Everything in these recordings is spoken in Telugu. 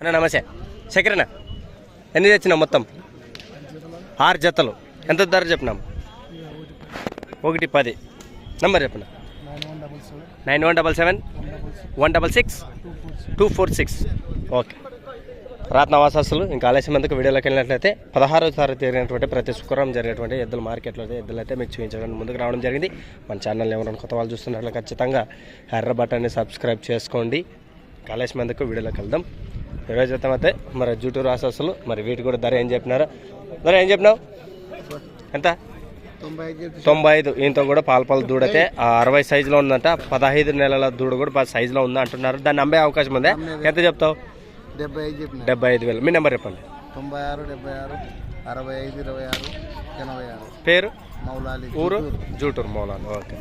అన్న నమస్తే. చక్రన్న ఎన్ని తెచ్చినావు మొత్తం? ఆరు జతలు. ఎంత ధర చెప్పినాం? ఒకటి పది. నంబర్ చెప్పిన? Nine one double seven one double six two four six. Okay. రాత్నవాసాసులు ఇంకా ఆలస్యం ఎందుకు? వీడియోలోకి వెళ్ళినట్లయితే పదహారో తారీఖు జరిగినటువంటి ప్రతి శుక్రవారం జరిగినటువంటి ఎద్దుల మార్కెట్లో అయితే ఎద్దులు అయితే మీకు చూపించడానికి ముందుకు రావడం జరిగింది. మన ఛానల్ ఎవరైనా కొత్త వాళ్ళు చూస్తున్నట్లు ఖచ్చితంగా ఎర్ర బటన్ని సబ్స్క్రైబ్ చేసుకోండి. ఆలస్యం ఎందుకు? వీడియోలోకి వెళ్దాం. ఈరోజు అయితే అయితే మరి జూటూరు ఆసాసులు మరి వీటి కూడా ధర ఏం చెప్పినారు? ధర ఏం చెప్పినావు? ఎంత? తొంభై ఐదు. ఈయనతో కూడా పాలపాల దూడైతే ఆ అరవై సైజులో ఉందంట పదహైదు నెలల దూడ కూడా బాగా సైజులో ఉందా అంటున్నారు. దాన్ని అమ్మే అవకాశం ఉందా? ఎంత చెప్తావు? డెబ్బై ఐదు చెప్పిన. డెబ్బై ఐదు వేలు. మీ నెంబర్ చెప్పండి. తొంభై ఆరు డెబ్బై ఆరు అరవై ఐదు ఇరవై ఆరు ఎనభై ఆరు. పేరు? మౌలాలి ఊరు? జూటూరు మౌలాలు. ఓకే.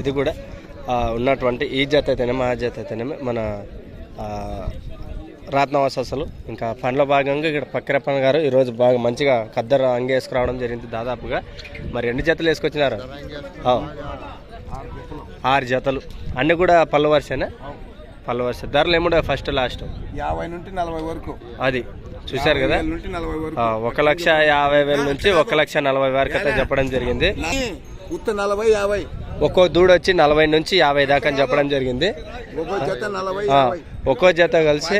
ఇది కూడా ఉన్నటువంటి ఈ జాతి అయితేనేమో ఆ జాతి అయితేనేమో మన రాత్నవాసలు ఇంకా పనిలో భాగంగా ఇక్కడ పక్కరప్పన్ గారు ఈరోజు బాగా మంచిగా కద్దర అంగేసుకురావడం జరిగింది దాదాపుగా. మరి ఎన్ని జతలు వేసుకొచ్చినారు. ఆరు జతలు. అన్నీ కూడా పళ్ళు వరుసనా? పళ్ళు వరుస. ధరలు ఏముండే ఫస్ట్ లాస్ట్? యాభై నుండి నలభై వరకు. అది. చూశారు కదా? ఒక లక్ష యాభై వేల నుంచి ఒక లక్ష నలభై వరకు అయితే చెప్పడం జరిగింది. నలభై యాభై. ఒక్కో దూడ వచ్చి నలభై నుంచి యాభై దాకా అని చెప్పడం జరిగింది. ఒక్కో జత నలభై ఆ, యాభై. ఒక్కో జత కలిసి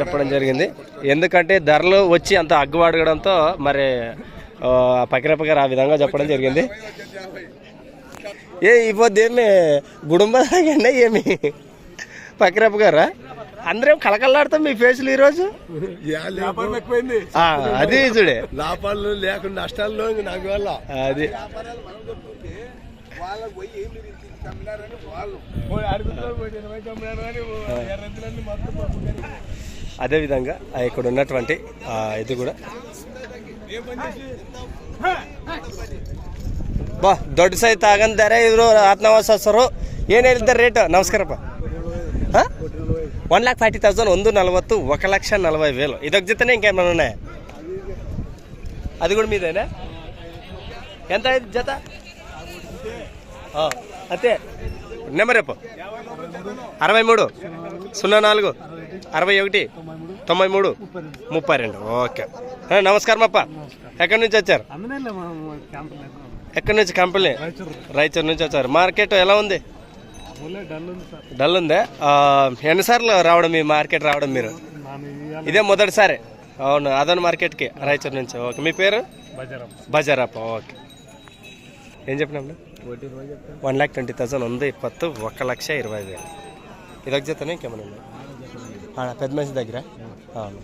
చెప్పడం జరిగింది. ఎందుకంటే ధరలు వచ్చి అంత అగ్గు అడగడంతో మరి గారు ఆ విధంగా చెప్పడం జరిగింది. ఏ ఇవ్వద్దు ఏమి గుడుంబ తాగండి ఏమి? పకిరప్ప గారా అందరం కలకల్లాడతాం మీ ఫేస్లు ఎక్కువైంది. ఆ, అది చూడే. లాభాలు లేకుండా నష్టాల్లో ఇంక నాకు వల్ల. అది. వాళ్ళకి పోయి ఏం లేదు ఇంత ఇంత అమ్మినారని వాళ్ళు పోయి అడుగుతారు పోయి ఇరవై తొమ్మిది అని ఎర్రతులన్నీ మొత్తం పట్టుకొని అదేవిధంగా ఆ ఇక్కడ ఉన్నటువంటి ఆ, ఇది కూడా ಬಾ ದೊಡ್ಡ ಸೈ ತಗಂತಾರೆ ಇದ್ರು ಆತ್ಮವಾಸ ಸರು ಏನು ಹೇಳಿದ್ದಾರೆ ರೇಟ್ ನಮಸ್ಕಾರಪ್ಪ ಹಾಂ ಒನ್ ಲ್ಯಾಕ್ ಫಾರ್ಟಿ ತೌಸಂಡ್ ಒಂದು ನಲ್ವತ್ತು ఒక లక్ష నలభై వేలు ఇదొక జతనే ఇంకేమైనా ఉన్నాయా అది కూడా మీదేనా ఎంత అయింది జత ఆ, అంతే. నెంబర్ రేపు అరవై మూడు. సున్నా నాలుగు. అరవై ఒకటి. తొంభై మూడు. ముప్పై రెండు. ఓకే. నమస్కారం అప్ప. ఎక్కడి నుంచి వచ్చారు? ఎక్కడి నుంచి? కంపెనీ. రైచూర్ నుంచి వచ్చారు. మార్కెట్ ఎలా ఉంది? డల్ ఉందే? ఎన్నిసార్లు రావడం మీ మార్కెట్ రావడం మీరు? ఇదే మొదటిసారి. అవును అదన్ మార్కెట్కి రాయచూర్ నుంచి. ఓకే. మీ పేరు? బజారప్ప. ఓకే. ఏం చెప్పినాం వన్ ల్యాక్ ట్వంటీ థౌసండ్ ఉంది పత్తు ఒక లక్ష ఇరవై వేలు. ఇదొక జతనే ఇంకేమైనా ఉన్నాయి పెద్ద మనిషి దగ్గర? అవును.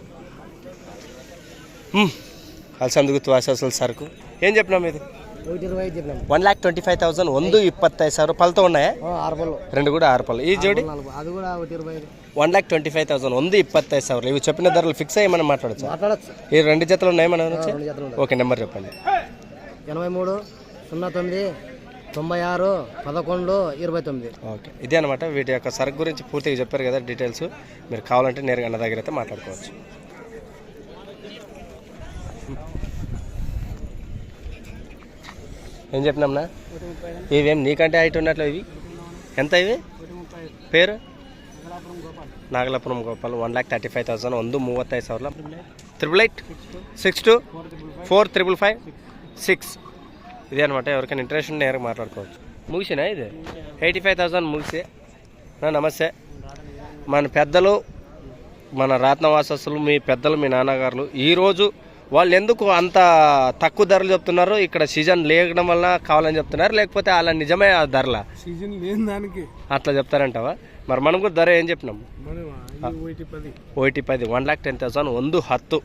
అలసందుకు తువాసలు సరుకు. ఏం చెప్పినాం. ఇది one lakh twenty five thousand ಒಂದು ఐదు. ಸಾವಿರ ಪಲ್ತು ఉన్నాయా? రెండు కూడా ఆరు పళ్ళు. ఈ జోడి? One lakh twenty five thousand ಒಂದು ఇప్పత్తైదు సార్ ఇవి చెప్పిన ధరలు ఫిక్స్ అయ్యమని మాట్లాడచ్చు? ఈ రెండు జతలు ఉన్నాయి మనం ఓకే నెంబర్ చెప్పండి. ఎనభై మూడు సున్నా తొమ్మిది తొంభై ఆరు పదకొండు ఇరవై తొమ్మిది ఓకే ఇదే అనమాట వీటి యొక్క సరుకు గురించి పూర్తిగా చెప్పారు కదా డీటెయిల్స్ మీరు కావాలంటే నేరుగా అన్న దగ్గర అయితే మాట్లాడుకోవచ్చు ఏం చెప్పినాంనా ఇవేం నీకంటే హైట్ ఉన్నట్లు ఇవి ఎంత ఇవి పేరు Nagalapuram Gopal one lakh thirty five thousand ಒಂದು ಮೂವತ್ತೈದು ಸಾವಿರ triple eight six two four triple five six ఇదే అనమాట ఎవరికైనా ఇంట్రెస్ట్ ఉంటే ఎవరికి మాట్లాడుకోవచ్చు. ముగిసినా ఇది? ఎయిటీ ఫైవ్ థౌసండ్ ముగిసి నమస్తే. మన పెద్దలు మన రత్నవాసస్సులు మీ పెద్దలు మీ నాన్నగారులు ఈరోజు వాళ్ళు ఎందుకు అంత తక్కువ ధరలు చెప్తున్నారు? ఇక్కడ సీజన్ లేకడం వల్ల కావాలని చెప్తున్నారు లేకపోతే అలా నిజమే ఆ ధరల? సీజన్ లేని దానికి. అట్లా చెప్తారంటావా? మరి మనం కూడా ధర ఏం చెప్పినాం? ఓటీ పది. వన్ ల్యాక్ టెన్ థౌసండ్ వందు హత్తు.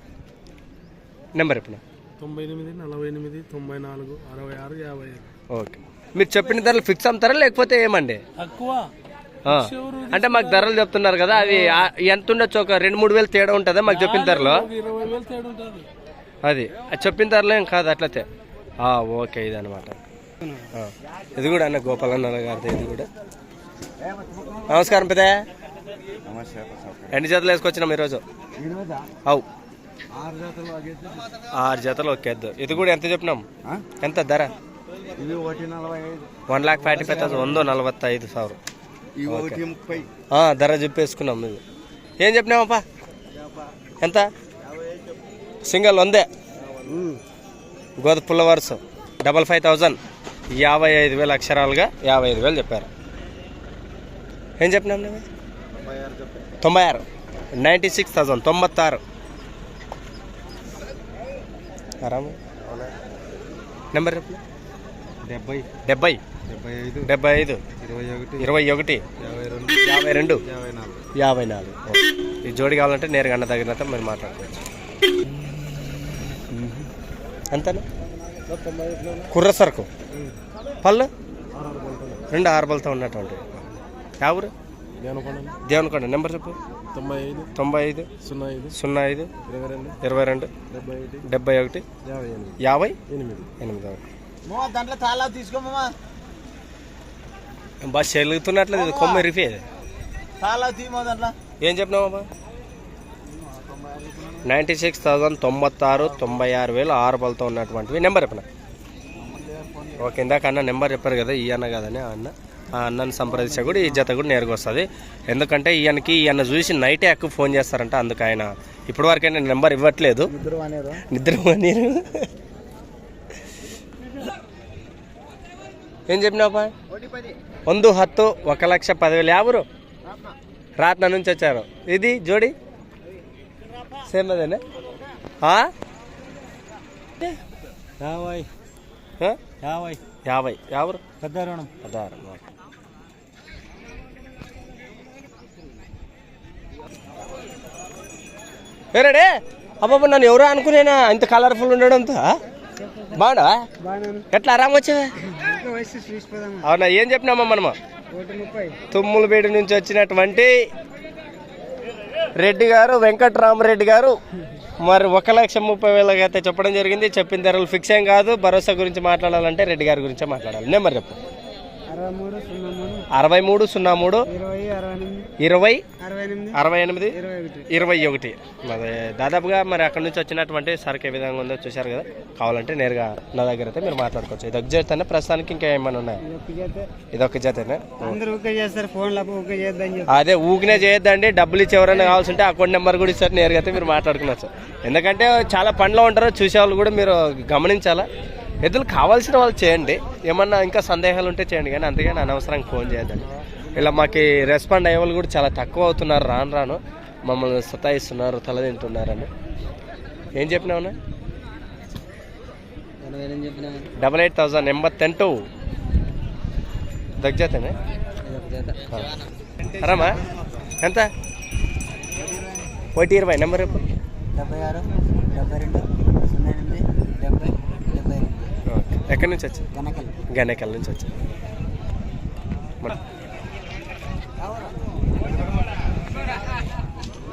నెంబర్ ఇప్పుడు తొంభై ఎనిమిది నలభై ఎనిమిది తొంభై నాలుగు అరవై ఆరు యాభై ఐదు. ఓకే. మీరు చెప్పిన ధరలు ఫిక్స్ అమ్ముతారా లేకపోతే ఏమండి? తక్కువ. ఆ. అంటే మాకు ధరలు చెప్తున్నారు కదా అవి ఆ- ఎంత ఉండొచ్చు? ఒక రెండు మూడు వేలు తేడా ఉంటుందా మాకు చెప్పిన ధరలో? ఇరవై వేలు తేడా ఉంటుంది. అది. అది చెప్పిన ధరలో ఏం కాదు అట్లయితే ఆ, ఓకే ఇది అనమాట ఇది కూడా అన్న గోపాలన్న గారిది ఇది కూడా. నమస్కారం పెద్ద. ఎన్ని జతలు వేసుకొచ్చినాం ఈరోజు? అవు ఆరు జతలు ఒకేద్దాం ఇది కూడా ఎంత చెప్పినాం? ఎంత ధర? ఇది ఒకటి one lakh forty five thousand వందో నలభై ఐదు సార్ ధర చెప్పేసుకున్నాం మేము ఏం చెప్పినామప్పా ఎంత? సింగల్ వందే? గోద పుల్ల వరుస. డబల్ ఫైవ్ థౌజండ్ యాభై ఐదు వేల అక్షరాలుగా యాభై ఐదు వేలు చెప్పారు. ఏం చెప్పినాం తొంభై ఆరు నైంటీ సిక్స్ థౌజండ్ తొంభత్తారు. ఆరాము నెంబర్ డెబ్బై. డెబ్బై. డెబ్బై ఐదు. డెబ్బై ఐదు. ఇరవై ఒకటి. ఇరవై ఒకటి. యాభై రెండు. యాభై నాలుగు. ఈ జోడి కావాలంటే నేరుగా అన్న తగినంత మీరు మాట్లాడుకోవచ్చు. అంతేనా? కుర్ర సరుకు. పళ్ళు? రెండు ఆరుబలతో ఉన్నటువంటి. యా ఊరు? దేవనకొండ నెంబర్ చెప్పు. తొంభై ఐదు తొంభై ఐదు సున్నా ఐదు సున్నా ఐదు ఇరవై రెండు ఇరవై రెండు డెబ్బై ఒకటి యాభై ఎనిమిది ఎనిమిది ఎనిమిది దాంట్లో బాగా చెలుగుతున్నట్లేదు ఇది కొమ్మ రిఫీ తాళా తీమో దాంట్లో. ఏం చెప్పినావమ్మా నైంటీ సిక్స్ థౌజండ్ తొంభత్తారు తొంభై ఆరు వేలు ఆరు బలతో ఉన్నటువంటివి. నెంబర్ చెప్పిన? ఓకే ఇందాక అన్న నెంబర్ చెప్పారు కదా ఈ అన్న కదని ఆ అన్న. ఆ అన్నను సంప్రదించా కూడా ఈ జత కూడా నేరుగా వస్తుంది. ఎందుకంటే ఈయనకి ఈయన చూసి నైటే ఎక్కువ ఫోన్ చేస్తారంట అందుకు ఆయన. ఇప్పటివరకైనా నెంబర్ ఇవ్వట్లేదు. నిద్ర పనీరు ఏం చెప్పినావు వందు హత్తు ఒక లక్ష పదివేలు. యాభరు రాత్న నుంచి వచ్చారు. ఇది జోడి? సేమ్ అదేనా? యాభై? యాభై. వేరేడే అబ్బాబా నన్ను ఎవరో అనుకునేనా? ఇంత కలర్ఫుల్ ఉండడంతో బాగుండా బాగానే ఎట్లా ఆరామ వచ్చావా? అవునా ఏం చెప్పినామా మనము? తుమ్ములపేట నుంచి వచ్చినటువంటి రెడ్డి గారు వెంకట్రామరెడ్డి గారు మరి ఒక లక్ష ముప్పై వేలకి అయితే చెప్పడం జరిగింది. చెప్పిన ధరలు ఫిక్స్ ఏం కాదు. భరోసా గురించి మాట్లాడాలంటే రెడ్డి గారి గురించే మాట్లాడాలి. నెంబర్ చెప్పు. అరవై మూడు సున్నా మూడు. ఇరవై అరవై ఎనిమిది. ఇరవై ఒకటి. మరి దాదాపుగా మరి అక్కడ నుంచి వచ్చినటువంటి సరుకు ఏ విధంగా ఉందో చూశారు కదా. కావాలంటే నేరుగా నా దగ్గర అయితే మీరు మాట్లాడుకోవచ్చు. ఇది ఒక జతనే ప్రస్తుతానికి ఇంకా ఏమైనా ఉన్నాయి? ఇది ఒక జతనే? అదే ఊకినే చేయొద్దండి డబ్బులు ఇచ్చి ఎవరైనా కావాల్సి ఉంటే అకౌంట్ నెంబర్ కూడా ఇస్తారు నేరుగా అయితే మీరు మాట్లాడుకున్నారు ఎందుకంటే చాలా పనిలో ఉంటారు చూసే వాళ్ళు కూడా మీరు గమనించాలా? ఎద్దులు కావాల్సిన వాళ్ళు చేయండి. ఏమన్నా ఇంకా సందేహాలు ఉంటే చేయండి కానీ అందుకని అనవసరంగా ఫోన్ చేయదండి ఇలా మాకు రెస్పాండ్ అయ్యే వాళ్ళు కూడా చాలా తక్కువ అవుతున్నారు రాను రాను. మమ్మల్ని సతాయిస్తున్నారు తలదింటున్నారని. ఏం చెప్పినావునా డబల్ ఎయిట్ థౌసండ్ ఎంబత్ దగ్గజతేనే టూ. ఒక చేత ఎంత? ఒకటి ఇరవై నెంబర్ డెబ్బై ఆరు డెబ్బై రెండు సున్నా ఎనిమిది డెబ్బై డెబ్బై ఎనిమిది ఓకే ఎక్కడి నుంచి వచ్చి గనేకల్. నుంచి వచ్చి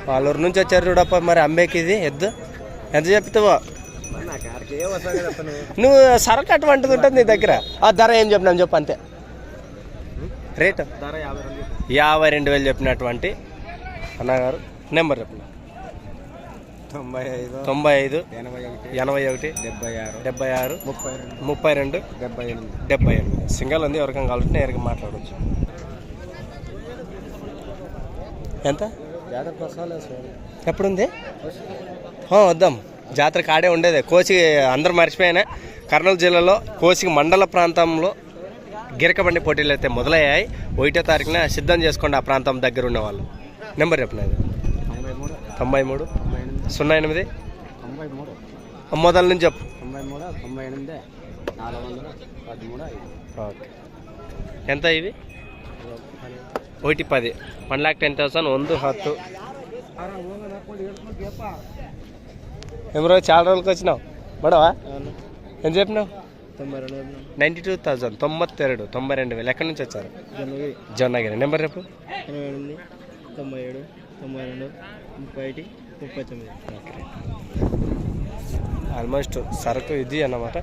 వాళ్ళూరు నుంచి వచ్చారు చూడప్ప మరి అమ్మేకి ఇది ఎద్దు. ఎంత చెప్తావో? నువ్వు సరకు అటువంటిది ఉంటుంది నీ దగ్గర. ఆ ధర ఏం చెప్పినాను చెప్పు అంతే. రేటు? యాభై రెండు. వేలు చెప్పినటువంటి అన్నగారు నెంబర్ చెప్పిన తొంభై ఐదు తొంభై ఐదు ఎనభై ఒకటి ఎనభై ఒకటి డెబ్బై ఆరు డెబ్బై ఆరు ముప్పై రెండు ముప్పై రెండు డెబ్బై ఎనిమిది. డెబ్బై ఎనిమిది. సింగల్ ఉంది ఎవరికైనా కావాలంటే నేరుగా మాట్లాడవచ్చు. ఎంత? ఎప్పుడుంది? వద్దాం. జాతర కాడే ఉండేది. కోసి అందరూ మర్చిపోయినా. కర్నూలు జిల్లాలో కోసికి మండల ప్రాంతంలో గిరకబండి పోటీలు అయితే మొదలయ్యాయి. ఒకటో తారీఖున సిద్ధం చేసుకోండి ఆ ప్రాంతం దగ్గర ఉన్న వాళ్ళు. నెంబర్ చెప్పినది తొంభై మూడు. సున్నా ఎనిమిది. తొంభై మూడు. అమ్మోదాల నుంచి చెప్పు. తొంభై మూడు తొంభై ఎనిమిది నాలుగు పదమూడు ఓకే. ఎంత ఇవి? ఒకటి పది. వన్ ల్యాక్ టెన్ థౌసండ్ వంద హత్తు. ఎమరో చాలా రోజులకి వచ్చినావు. బడవా ఏం చెప్పినావు? నైంటీ టూ థౌజండ్ తొంభత్తెరడు తొంభై రెండు. వేలు ఎక్కడి నుంచి వచ్చారు? జొన్నగిరి. నెంబర్ చెప్పు. తొంభై ఏడు తొంభై రెండు ముప్పై ఒకటి ముప్పై తొమ్మిది ఆల్మోస్ట్ సరుకు ఇది అన్నమాట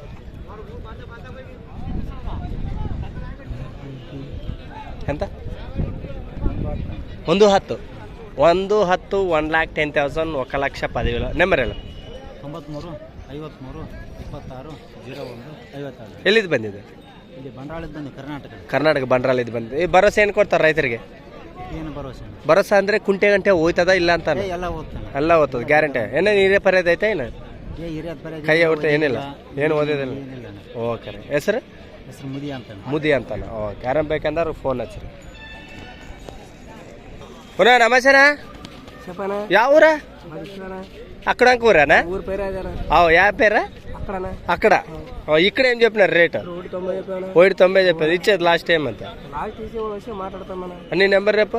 ఎంత ಒಂದು ಹತ್ತು ಒಂದು ಹತ್ತು ಒನ್ ಲ್ಯಾಕ್ ಟೆನ್ ತೌಸಂಡ್ ఒక లక్ష పదివేలు నెంబర్ ಎಲ್ಲ ತೊಂಬತ್ತ್ಮೂರು ಐವತ್ತ್ಮೂರು ಇಪ್ಪತ್ತಾರು ಜೀರೋ ಒಂದು ಐವತ್ತಾರು ಎಲ್ಲಿದ್ದು ಬಂದಿದೆ ಇಲ್ಲಿ ಬಂಡವಾಳ ಇದ್ದಂಗೆ ಕರ್ನಾಟಕ ಕರ್ನಾಟಕ ಬಂಡ್ರಾಲ್ ಇದು ಬಂದು ಈ ಭರೋಸೆ ಏನು ಕೊಡ್ತಾರೆ ರೈತರಿಗೆ ಭರೋಸಾ ಅಂದ್ರೆ ಕುಂಟೆ ಗಂಟೆ ಹೋಯ್ತದ ಇಲ್ಲ ಅಂತ ಎಲ್ಲ ಓದ್ತದ ಗ್ಯಾರಂಟಿ ಏನೇ? ನೀರೇ ಪರ್ಯಾದ ಐತೆ ಏನು ಕೈ ಹೊರ್ತ ಏನಿಲ್ಲ. ಏನು ಓದಿದಿಲ್ಲ ಓಕೆ ರೀ. ಹೆಸರು? ಮುದಿ ಅಂತಾನೆ. ಮುದಿ ಓಕೆ ಆರಾಮ್ ಬೇಕಂದ್ರೆ ಫೋನ್ ಹಚ್ಚಿರಿ. ಪುನಃ ನಮಸ್ಕಾರ. ಯಾವ ಊರ? ಅಕ್ಕಡಂಕ ಊರ ಯಾವ ಪೇರ? అక్కడ. ఇక్కడ ఏం చెప్పినారు రేటు? ఒకటి తొంభై చెప్పేది ఇచ్చేది లాస్ట్ టైం అంతా నీ నెంబర్ రేపు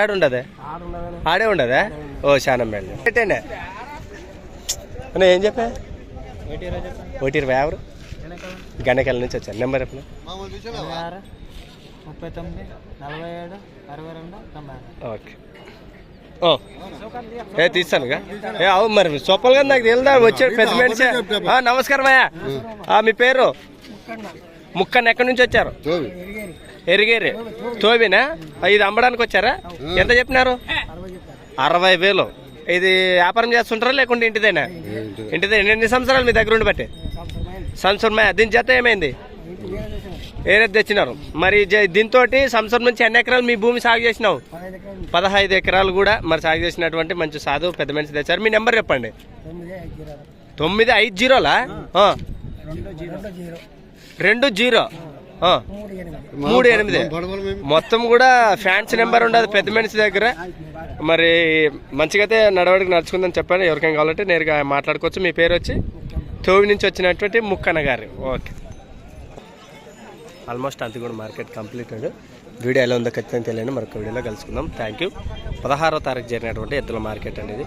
ఏడు ఉండదే ఆడు ఉండదా? ఓ చాలా మేడం పెట్టండి. అన్న ఏం చెప్పా? ఒకటి ఇరవై ఎవరు గణకాల నుంచి వచ్చాను. నెంబర్ చెప్పిన? ఆరు ముప్పై తొమ్మిది నలభై ఏడు అరవై రెండు తొంభై ఓకే. ఏ తీస్తానుగా. ఏ అవు మరి చొప్పలుగా నాకు తెలుదా? వచ్చాడు పెద్ద మనిషి. నమస్కారం అయ్యా. మీ పేరు? ముక్కన్న. ఎక్కడి నుంచి వచ్చారు? ఎరిగేరి. తోబినా ఆ, ఇది అమ్మడానికి వచ్చారా? ఎంత చెప్పినారు? అరవై వేలు. ఇది వ్యాపారం చేస్తుంటారా లేకుంటే ఇంటిదేనా? ఇంటిదే. ఎన్ని సంవత్సరాలు మీ దగ్గర ఉండి బట్టి సంవత్సరం దీని జత ఏమైంది? ఏరేది తెచ్చినారు? మరి దీంతో సంవత్సరం నుంచి ఎన్ని ఎకరాలు మీ భూమి సాగు చేసినావు? పదహైదు ఎకరాలు కూడా మరి సాగు చేసినటువంటి మంచి సాధువు పెద్ద మనిషి తెచ్చారు. మీ నెంబర్ చెప్పండి. తొమ్మిది ఐదు జీరోలా? రెండు జీరో. మూడు ఎనిమిది. మొత్తం కూడా ఫ్యాన్స్ నెంబర్ ఉండదు పెద్ద మనిషి దగ్గర. మరి మంచిగా అయితే నడవడికి నడుచుకుందని చెప్పాను ఎవరికైనా కావాలంటే నేరుగా మాట్లాడుకోవచ్చు. మీ పేరు వచ్చి తోవి నుంచి వచ్చినటువంటి ముక్కన్న గారు. ఓకే. ఆల్మోస్ట్ అంత కూడా మార్కెట్ కంప్లీటెడ్. వీడియో ఎలా ఉందో ఖచ్చితంగా తెలియని మరొక వీడియోలో కలుసుకుందాం. థ్యాంక్ యూ పదహారో తారీఖు జరిగినటువంటి ఎద్దుల మార్కెట్ అనేది.